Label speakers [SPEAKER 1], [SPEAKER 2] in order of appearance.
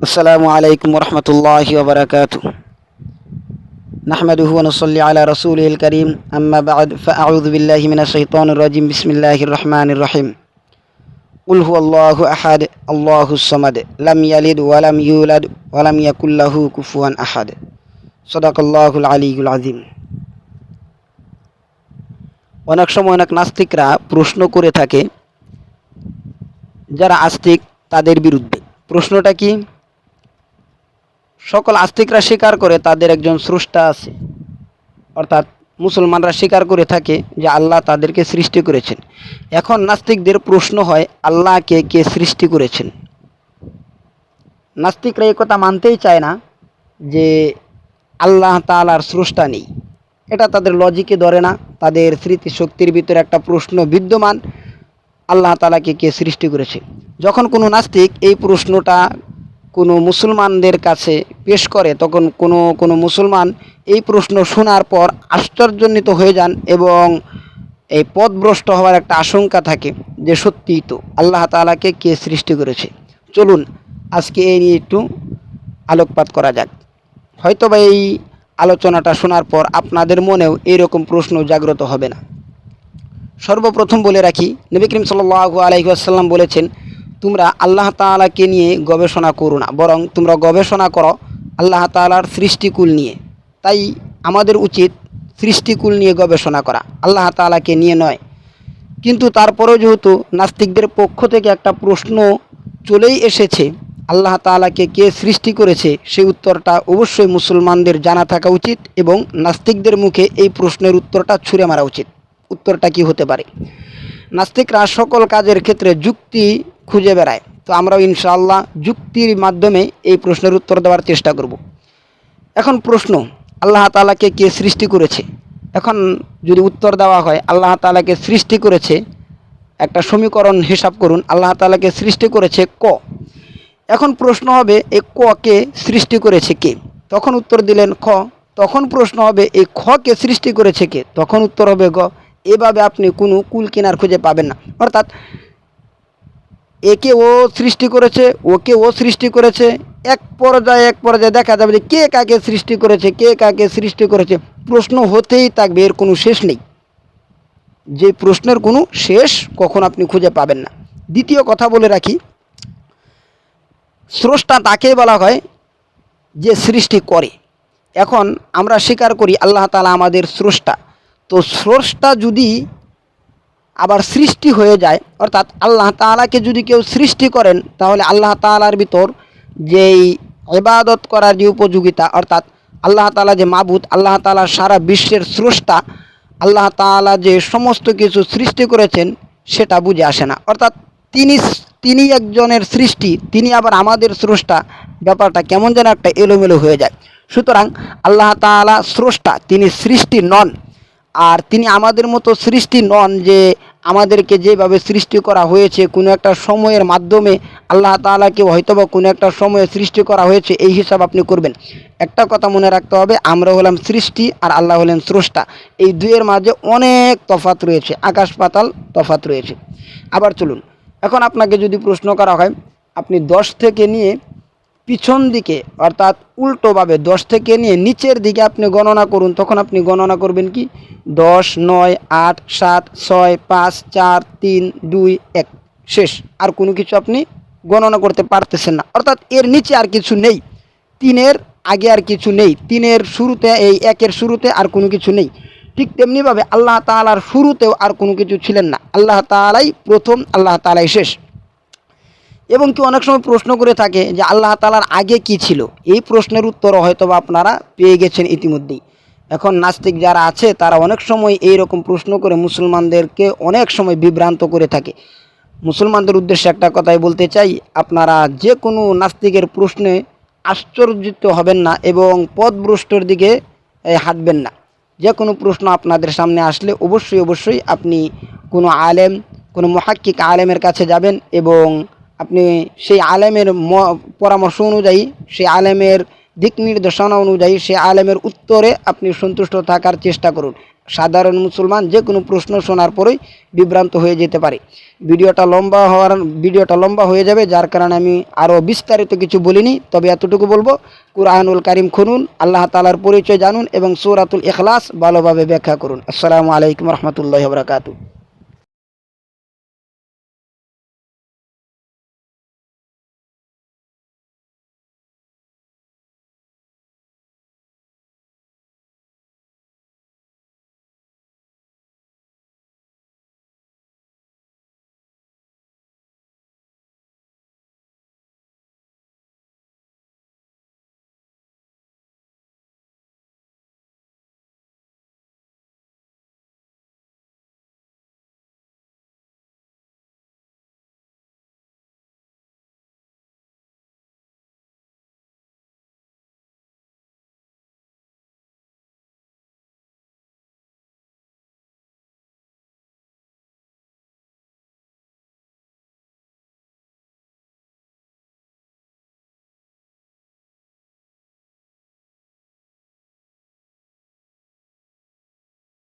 [SPEAKER 1] السلام عليكم ورحمة الله وبركاته نحمده ونصلي على رسوله الكريم أما بعد فأعوذ بالله من الشيطان الرجيم بسم الله الرحمن الرحيم قل هو الله أحد الله الصمد لم يلد ولم يولد ولم يكن له كفوا أحد صدق الله العلي العظيم অনেক সময় অনেক নাস্তিকরা প্রশ্ন করে থাকে যারা আস্তিক তাদের বিরুদ্ধে প্রশ্নটা কি সকল আস্তিকরা স্বীকার করে তাদের একজন স্রষ্টা আছে। অর্থাৎ মুসলমানরা স্বীকার করে থাকে যে আল্লাহ তাদেরকে সৃষ্টি করেছেন। এখন নাস্তিকদের প্রশ্ন হয়, আল্লাহকে কে সৃষ্টি করেছেন? নাস্তিকরা এই কথা মানতেই চায় না যে আল্লাহ তালার স্রষ্টা নেই। এটা তাদের লজিকে ধরে না। তাদের স্মৃতিশক্তির ভিতরে একটা প্রশ্ন বিদ্যমান, আল্লাহ তালাকে কে সৃষ্টি করেছে? যখন কোনো নাস্তিক এই প্রশ্নটা কোনো মুসলমানদের কাছে পেশ করে, তখন কোনো কোনো মুসলমান এই প্রশ্ন শোনার পর আশ্চর্যান্বিত হয়ে যান এবং এই পথভ্রষ্ট হওয়ার একটা আশঙ্কা থাকে যে সত্যিই তো আল্লাহ তালাকে কে সৃষ্টি করেছে। চলুন, আজকে এই নিয়ে একটু আলোকপাত করা যাক। হয়তো বা এই আলোচনাটা শোনার পর আপনাদের মনেও এইরকম প্রশ্ন জাগ্রত হবে না। সর্বপ্রথম বলে রাখি, নবী করিম সাল্লাহ আলহিহাসাল্লাম বলেছেন তোমরা আল্লাহ তাআলাকে নিয়ে গবেষণা করো না, বরং তোমরা গবেষণা করো আল্লাহ তাআলার সৃষ্টিকুল নিয়ে। তাই আমাদের উচিত সৃষ্টিকুল নিয়ে গবেষণা করা, আল্লাহ তাআলাকে নিয়ে নয়। কিন্তু তারপরেও যেহেতু নাস্তিকদের পক্ষ থেকে একটা প্রশ্ন চলেই এসেছে, আল্লাহ তাআলাকে কে সৃষ্টি করেছে, সেই উত্তরটা অবশ্যই মুসলমানদের জানা থাকা উচিত এবং নাস্তিকদের মুখে এই প্রশ্নের উত্তরটা ছুঁড়ে মারা উচিত। উত্তরটা কি হতে পারে? নাস্তিকরা সকল কাজের ক্ষেত্রে যুক্তি খুঁজে বেড়ায়। তো আমরাও ইনশাআল্লাহ যুক্তির মাধ্যমে এই প্রশ্নের উত্তর দেওয়ার চেষ্টা করব। এখন প্রশ্ন, আল্লাহ তালাকে কে সৃষ্টি করেছে? এখন যদি উত্তর দেওয়া হয়, আল্লাহ তাআলাকে সৃষ্টি করেছে? একটা সমীকরণ হিসাব করুন, আল্লাহ তালাকে সৃষ্টি করেছে ক? এখন প্রশ্ন হবে এই ককে সৃষ্টি করেছে কে? তখন উত্তর দিলেন খ। তখন প্রশ্ন হবে এই খকে সৃষ্টি করেছে কে? তখন উত্তর হবে গ। এভাবে আপনি কোনো কুল কিনার খুঁজে পাবেন না। অর্থাৎ একে ও সৃষ্টি করেছে, ওকে ও সৃষ্টি করেছে। এক পর্যায়ে এক পর্যায়ে দেখা যাবে যে কে কাকে সৃষ্টি করেছে, কে কাকে সৃষ্টি করেছে। প্রশ্ন হতেই থাকবে, এর কোনো শেষ নেই। যে প্রশ্নের কোনো শেষ কখন আপনি খুঁজে পাবেন না। দ্বিতীয় কথা বলে রাখি, স্রষ্টা তাকে বলা হয় যে সৃষ্টি করে। এখন আমরা স্বীকার করি, আল্লাহ তালা আমাদের স্রষ্টা। তো স্রষ্টা যদি আবার সৃষ্টি হয়ে যায়, অর্থাৎ আল্লাহ তালাকে যদি কেউ সৃষ্টি করেন, তাহলে আল্লাহ তালার ভিতর যেই ইবাদত করার যে উপযোগিতা, অর্থাৎ আল্লাহ তালা যে মাবুদ, আল্লাহ তালা সারা বিশ্বের স্রষ্টা, আল্লাহ তালা যে সমস্ত কিছু সৃষ্টি করেছেন, সেটা বুঝে আসে না। অর্থাৎ তিনি তিনি একজনের সৃষ্টি, তিনি আবার আমাদের স্রষ্টা, ব্যাপারটা কেমন যেন একটা এলোমেলো হয়ে যায়। সুতরাং আল্লাহ তাআলা স্রষ্টা, তিনি সৃষ্টি নন। আর তিনি আমাদের মতো সৃষ্টি নন যে আমাদেরকে যেভাবে সৃষ্টি করা হয়েছে, কোনো একটা সময়ের মাধ্যমে আল্লাহ তাআলাকে হয়তোবা কোনো একটা সময়ে সৃষ্টি করা হয়েছে, এই হিসাব আপনি করবেন। একটা কথা মনে রাখতে হবে, আমরা হলাম সৃষ্টি আর আল্লাহ হলেন স্রষ্টা। এই দুয়ের মাঝে অনেক তফাত রয়েছে, আকাশ পাতাল তফাত রয়েছে। আবার চলুন, এখন আপনাকে যদি প্রশ্ন করা হয়, আপনি দশ থেকে নিয়ে পিছন দিকে, অর্থাৎ উল্টোভাবে দশ থেকে নিয়ে নিচের দিকে আপনি গণনা করুন, তখন আপনি গণনা করবেন কি? দশ, নয়, আট, সাত, ছয়, পাঁচ, চার, তিন, দুই, এক। শেষ। আর কোনো কিছু আপনি গণনা করতে পারতেছেন না। অর্থাৎ এর নিচে আর কিছু নেই। তিনের আগে আর কিছু নেই। তিনের শুরুতে, এই একের শুরুতে আর কোনো কিছু নেই। ঠিক তেমনিভাবে আল্লাহ তালার শুরুতেও আর কোনো কিছু ছিলেন না। আল্লাহ তালাই প্রথম, আল্লাহ তালাই শেষ। এবং কি অনেক সময় প্রশ্ন করে থাকে যে আল্লাহ তালার আগে কি ছিল? এই প্রশ্নের উত্তর হয়তো আপনারা পেয়ে গেছেন ইতিমধ্যেই। এখন নাস্তিক যারা আছে, তারা অনেক সময় এই রকম প্রশ্ন করে মুসলমানদেরকে অনেক সময় বিভ্রান্ত করে থাকে। মুসলমানদের উদ্দেশ্যে একটা কথাই বলতে চাই, আপনারা যে কোনো নাস্তিকের প্রশ্নে আশ্চর্যিত হবেন না এবং পথভ্রষ্টর দিকে হাঁটবেন না। যে কোনো প্রশ্ন আপনাদের সামনে আসলে অবশ্যই অবশ্যই আপনি কোনো আলেম, কোনো মহাক্কিক আলেমের কাছে যাবেন এবং আপনি সেই আলেমের পরামর্শ অনুযায়ী, সেই আলেমের দিক নির্দেশনা অনুযায়ী, সেই আলেমের উত্তরে আপনি সন্তুষ্ট থাকার চেষ্টা করুন। সাধারণ মুসলমান যে কোনো প্রশ্ন শোনার পরেই বিভ্রান্ত হয়ে যেতে পারে। ভিডিওটা লম্বা হওয়ার, ভিডিওটা লম্বা হয়ে যাবে, যার কারণে আমি আরও বিস্তারিত কিছু বলিনি, তবে এতটুকু বলব, কুরআনুল কারিম খুনুন, আল্লাহ তালার পরিচয় জানুন এবং সৌরাতুল এখলাস ভালোভাবে ব্যাখ্যা করুন। আসসালামু আলাইকুম রহমতুল্লাহ বরকাতু